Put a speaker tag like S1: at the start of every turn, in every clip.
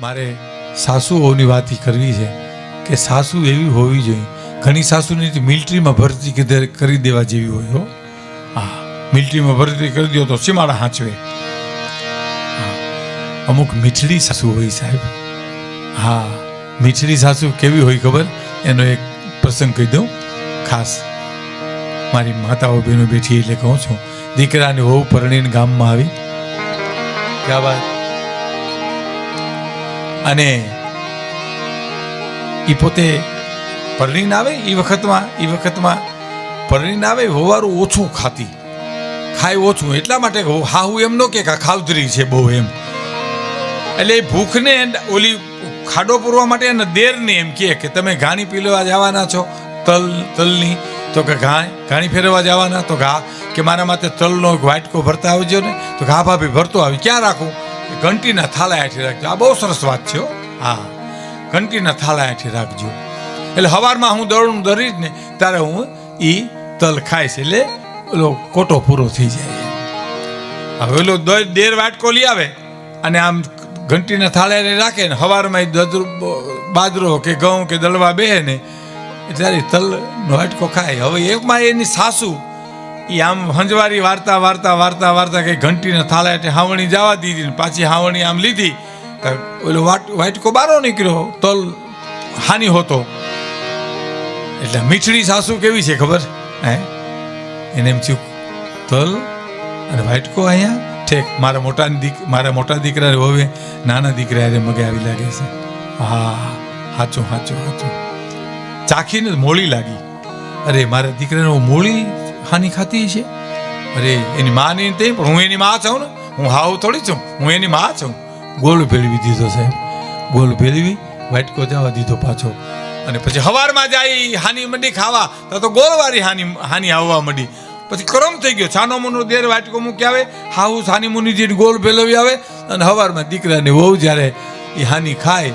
S1: મારે સાસુઓની વાત કરવી છે કે સાસુ એવી હોવી જોઈએ. ઘણી સાસુની મિલિટરીમાં ભરતી કરી દેવા જેવી હોય હો. હા. મિલિટરીમાં ભરતી કરી દો તો સીમાડા હાંચવે. અમુક મીઠડી સાસુ હોય સાહેબ. હા. મીઠડી સાસુ કેવી હોય ખબર? એનો એક પ્રસંગ કહી દઉં. ખાસ. મારી માતાઓ બહેનો બેઠી એટલે કહું છું. દીકરાને વહુ પરણીને ગામમાં આવી. ક્યાં વાત? અને એ પોતે પરણીને આવે એ વખતમાં એ વખતમાં પરણીને આવે હોવારું ઓછું ખાતી. ખાય ઓછું, એટલા માટે હા હું એમ ન કે ખાવતરી છે બહુ એમ. એટલે એ ભૂખને ઓલી ખાડો પૂરવા માટે એને દેરને એમ કહે કે તમે ઘાણી પીલવા જવાના છો, તલ, તલની, તો કે ઘા, ઘાણી ફેરવવા જવાના, તો ઘા કે મારા માટે તલનો વાટકો ભરતા આવજો ને, તો ઘા ભાભી ભરતો આવી, ક્યાં રાખું? ઘંટીના થાળા હેઠી રાખજો. આ બહુ સરસ વાત છે હા. ઘંટીના થાળા હેઠી રાખજો. એટલે સવારમાં હું દળનું દરી જ ને, ત્યારે હું એ તલ ખાઈશ. એટલે ઓલો કોટો પૂરો થઈ જાય. હવે ઓલો દેર વાટકો લઈ આવે અને આમ ઘંટીના થાળે રાખે ને દદરુ બાજરો કે ઘઉં કે દળવા બેહે ને, ત્યારે તલનો વાટકો ખાય. હવે એકમાં એની સાસુ એ આમ હંજવારી વાર્તા વાર્તા વાર્તા વાર્તા કંઈ ઘંટીના થાળા એટલે હાવણી જવા દીધી ને પાછી હાવણી આમ લીધી. તો ઓલો વાટ, વાટકો બારો નીકળ્યો, તલ હાની હોતો. એટલે મીઠડી સાસુ કેવી છે ખબર? હે? એને એમ થયું, તલ અને વાટકો અહીંયા? ઠેક, મારા મોટા મારા મોટા દીકરા હવે નાના દીકરા અરે મગે આવી લાગે છે. હા, હાચું હાચું હાચું. ચાખીને મોળી લાગી. અરે, મારા દીકરાને મોળી હાની ખાતી છે? અરે, એની માની તે, પણ હું એની માં છું ને? હું હાવ થોડી છું. હું એની માં છું. ગોળ ભેળવી દીધો સાહેબ. ગોળ ભેળવી વાટકો જવા દીધો પાછો. અને પછી હવારમાં જાય હાની મંડી ખાવા. તો તો ગોળવાળી હાની હાની આવવા મંડી. પછી કરમ થઈ ગયો. છાનો મુનો દેર વાટકો મૂકી આવે. હાહુ સાની મુની જે ગોળ ભેલવી આવે. અને હવારમાં દીકરાને વહુ જ્યારે એ હાની ખાય,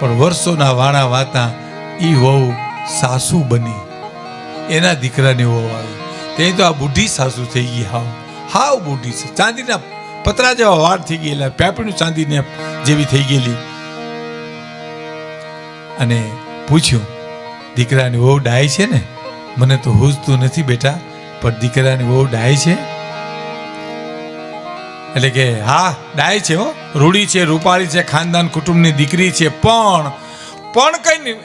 S1: પણ વર્ષોના વાણા વાતા એ વહુ સાસુ બની. એના દીકરાને વહુ આવી. તે તો આ બુઢી સાસુ થઈ ગઈ, હાવ. હાવ બુઢી છે ચાંદીના પતરા જેવા વાળ થઈ ગયેલા પેપડું ચાંદીને જેવી થઈ ગયેલી. અને પૂછ્યું, દીકરાની વહુ ડાય છે ને? મને તો હૂજતું નથી બેટા, પણ દીકરાની વહુ ડાય છે? એટલે કે, હા ડાય છે હો. રૂડી છે, રૂપાળી છે, ખાનદાન કુટુંબની દીકરી છે, પણ પણ કઈ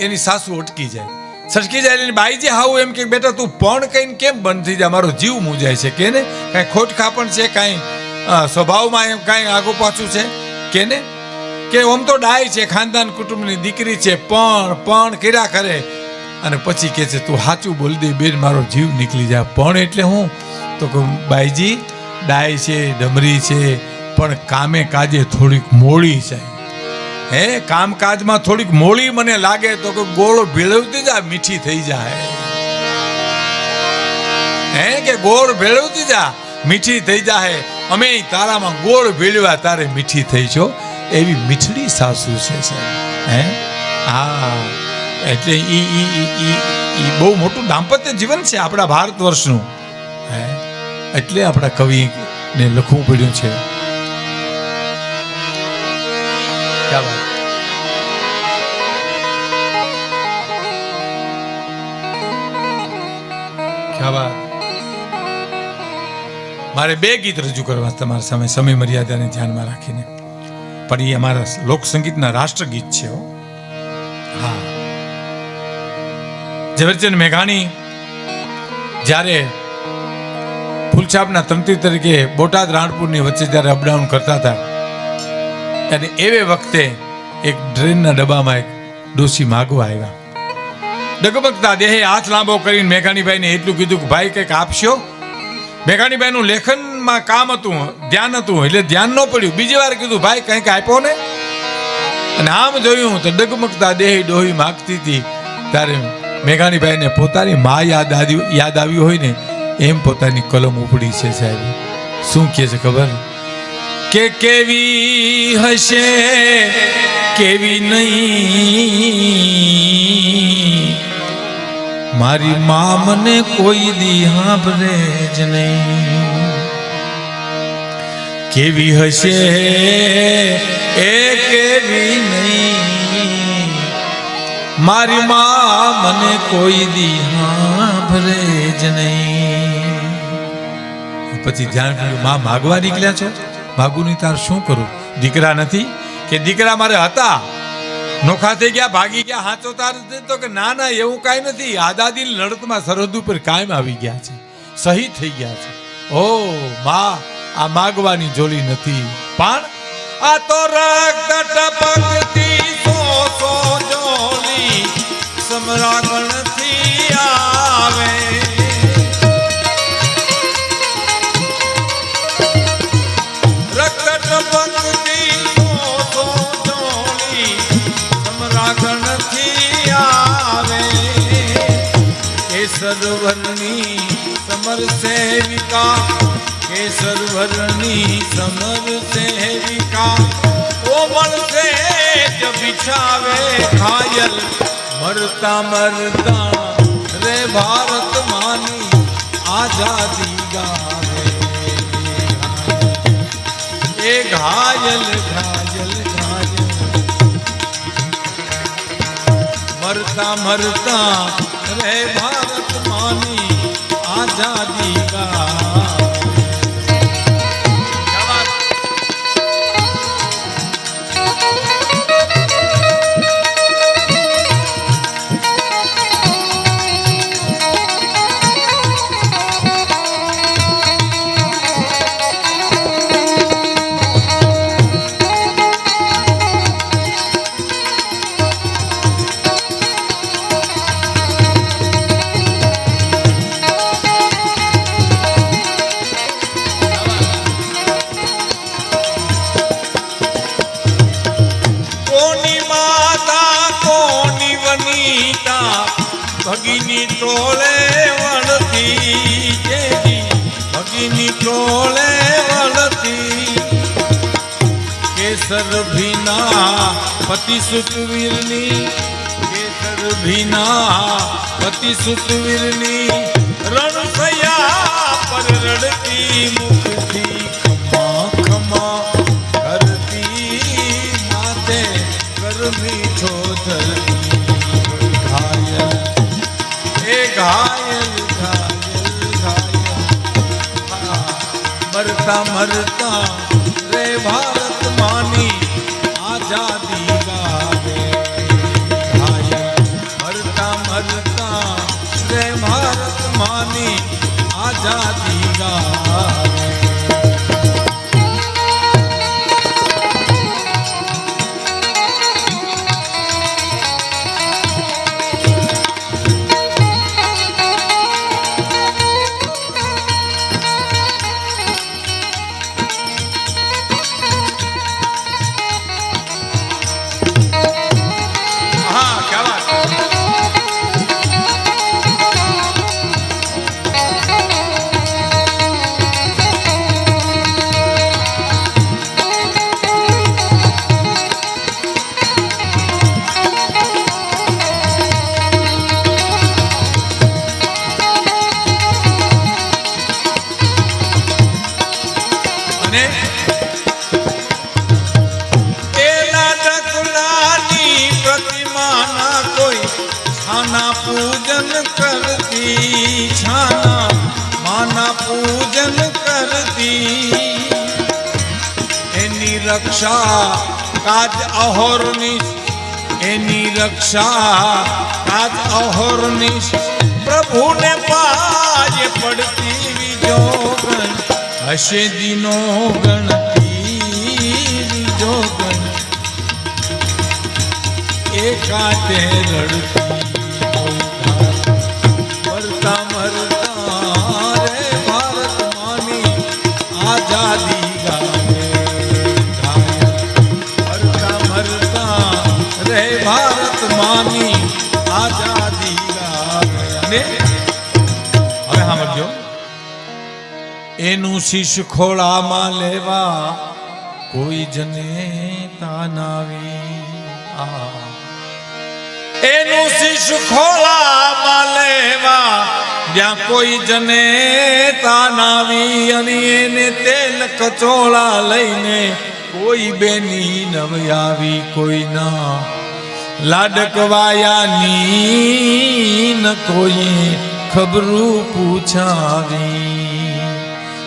S1: એની સાસુ અટકી જાય. સટકી જાય બાઈ જે હાવું એમ કે, બેટા, તું પણ કઈ કેમ બંધ થઈ જાય? મારો જીવ મૂંઝાય છે કે ને કાંઈ ખોટ ખાપણ છે, કાંઈ સ્વભાવમાં એમ કાંઈ આગુ પાછું છે કે ને કે ઓમ તો ડાય છે, ખાનદાન કુટુંબની દીકરી છે, પણ પણ કર્યા કરે. અને પછી કહે છે, તું સાચું બોલી દે, બેન, મારો જીવ નીકળી જાય. પણ એટલે હું તો કહું, બાઈજી, ડાય છે, ડમરી છે, પણ કામે કાજે થોડીક મોડી છે. હે, કામકાજમાં થોડીક મોડી મને લાગે તો કે ગોળ ભેળવતી જા મીઠી થઈ જાય. હે, કે ગોળ ભેળવતી જા મીઠી થઈ જાય. અમે તારામાં ગોળ ભેળવા તારે મીઠી થઈ છો. એવી મીઠડી સાસુ છે હે? હા. એટલે ઈ ઈ ઈ ઈ બહુ મોટું દાંપત્ય જીવન છે આપણા ભારત વર્ષનું. હે? એટલે આપણા કવિને લખવું પડ્યું છે. મારે બે ગીત રજૂ કરવા તમારા સામે સમય મર્યાદાને ધ્યાનમાં રાખીને. પણ એ અમારા લોકસંગીતના રાષ્ટ્રગીત છે. હા. ઝવેરચંદ મેઘાણી જ્યારે ફૂલછાપના તંત્રી તરીકે બોટાદ રાણપુરની વચ્ચે જ્યારે અપડાઉન કરતા હતા ત્યારે એવે વખતે એક ડ્રેનના ડબ્બામાં એક ડોસી માગવા આવ્યા. ડગમગતા દેહે હાથ લાંબો કરીને મેઘાણીભાઈને એટલું કીધું કે, ભાઈ, કંઈક આપશો? મેઘાણીભાઈનું લેખનમાં કામ હતું, ધ્યાન હતું, એટલે ધ્યાન ન પડ્યું. બીજી વાર કીધું, ભાઈ, કંઈક આપ્યો ને? અને આમ જોયું તો ડગમગતા દેહ ડોહી માગતી હતી. ત્યારે મેઘાણીભાઈને પોતાની મા યાદ આવી યાદ આવી હોય ને, એમ પોતાની કલમ ઉપડી છે સાહેબ. શું કહે છે ખબર? કે કેવી હશે, કેવી નહીં. મારી મા મને કોઈ દી હાંભરે જ નહીં. કેવી હશે, એ કેવી નહીં. મારી મા મને કોઈ દી હાંભરે જ નહીં. પછી ધ્યાનમાં માગવા નીકળ્યા છો? માગુની તાર શું કરું? દીકરા નથી? કે દીકરા મારે હતા? નોખા થઈ ગયા, ભાગી ગયા, હાચો તાર તો કે ના ના, એવું કાંઈ નથી. આઝાદી લડતમાં સરહદ ઉપર કાયમ આવી ગયા છે. શહીદ થઈ ગયા છે. ઓ મા, આ માગવાની જોલી નથી. પણ આ તો રક્ત ટપકતી સો સો જોલી સમરાગણથી આવે. કેસરવરની સમર સેવિકા કેસરવરની સમર સેવિકા સે જ બિછાવે ખાયલ મરતા મરતા રે ભારત માની આઝાદી ગાવે એ ઘાયલ ઘાયલ ઘાયલ મરતા મરતા રે ભારત આઝાદી ટોળે વળતી કેસર ભીના પતિ સુતવીરની, કેસર ભીના પતિ સુતવીરની, રણસયા પર રડતી મુખથી ખમા ખમા મરતા મરતા છાના પૂજન કરતી છાના, માના પૂજન કરતી. એની રક્ષા કાજ અહોરની, એની રક્ષા કાજ અહોરની. પ્રભુને પાય પડતી વિજોગણ હશે દિનો ગણતી વિજોગણ એકાતે રડતી ગાવે હવે સાંભળજો. એનું શીશ ખોળામાં લેવા કોઈ જને તાનાવી એનું શીશ ખોળામાં લેવા જ્યાં કોઈ જને તાનાવી અને એને તેલ કચોળા લઈને કોઈ બેની નવ આવી કોઈ ના લાડકવાયાની ન કોઈ ખબરું પૂછાવી.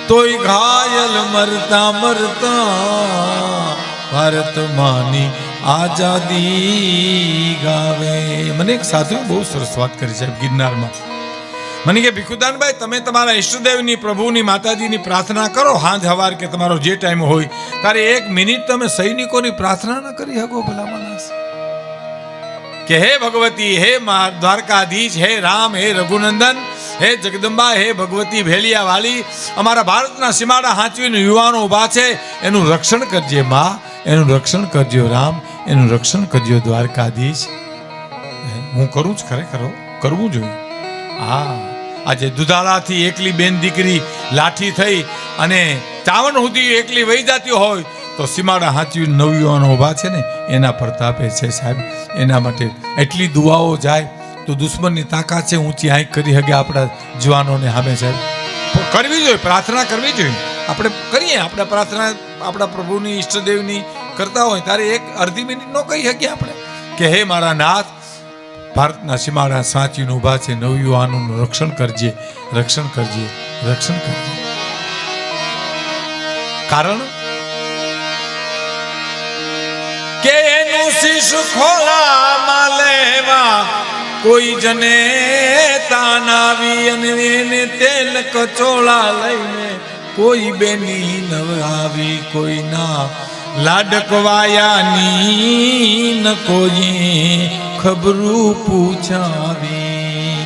S1: તોય ઘાયલ મરતા મરતા ભારત માની આઝાદી ગાવે. મને એક સાધુ બહુ સરસ વાત કરી છે ગિરનારમાં. મને કે, ભીખુદાનભાઈ, તમે તમારા ઈષ્ટદેવની, પ્રભુની, માતાજીની પ્રાર્થના કરો, હાંજ હવાર કે તમારો જે ટાઈમ હોય. ત્યારે એક મિનિટ તમે સૈનિકોની પ્રાર્થના ન કરી શકો ભલા માણસ. કે હે ભગવતી, હે દ્વારકાધીશ, હે રામ, હે રઘુનંદન, હે જગદંબા, હે ભગવતી ભેલિયા વાલી, અમારા ભારતના સીમાડા હાંચવીને યુવાનો ઊભા છે, એનું રક્ષણ કરજે મા, એનું રક્ષણ કરજો રામ, એનું રક્ષણ કરજો દ્વારકાધીશ. હું કરું જ ખરેખર કરવું જોઈએ. હા, આજે દુધાળાથી એકલી બેન દીકરી લાઠી થઈ અને ચાવન સુધી એકલી વહી જતી હોય તો સીમાડા હાંચવી નવયુવાનો ઊભા છે ને, એના પર તાપે છે સાહેબ. એના માટે એટલી દુઆઓ જાય, તો દુશ્મનની તાકાત છે, ઊંચી આંખ કરી શકે આપણા જવાનોને સામે સાહેબ. કરવી જોઈએ, પ્રાર્થના કરવી જોઈએ. આપણે કરીએ, આપણે પ્રાર્થના, આપણા પ્રભુની, ઈષ્ટદેવની કરતા હોય ત્યારે એક અડધી મિનિટ નો કહી શકીએ આપણે કે, હે મારા નાથ, ભારતના સીમાડા સાચીને ઊભા છે નવયુવાનોનું રક્ષણ કરજે રક્ષણ કરજે રક્ષણ કરજે. કારણ કે એનું શીશ ખોળામાં લેવા કોઈ જને તાનાવી અને એને તેલ કચોળા લઈને કોઈ બેની નવ કોઈ ના લાડકવાયાની ન કોઈ ખબરું પૂછાવી.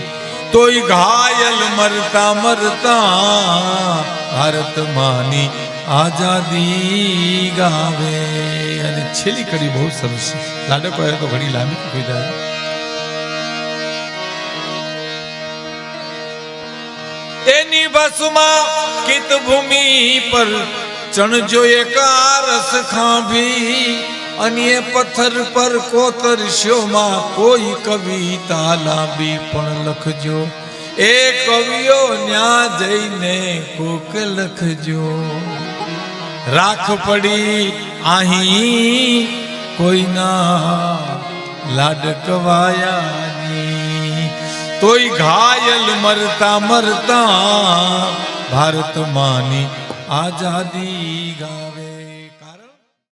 S1: તોય ઘાયલ મરતા મરતા ભારત માની આઝાદી ગાવે. અને છેલ્લી કડી બહુ સરસ લાડકો એ તો ઘણી લાંબી કોઈ જાય. એની બસમાં કિત ભૂમિ પર ચણજો એક આરસ ખાંભી. અને પથ્થર પર કોતરશોમાં કોઈ કવિતા લાંબી પણ લખજો. એ કવિઓ ન્યા જઈને કોક લખજો. રાખ પડી અહીં કોઈના લાડકવાયાની. તોય ઘાયલ મરતા મરતા ભારત માની આઝાદી ગાવે.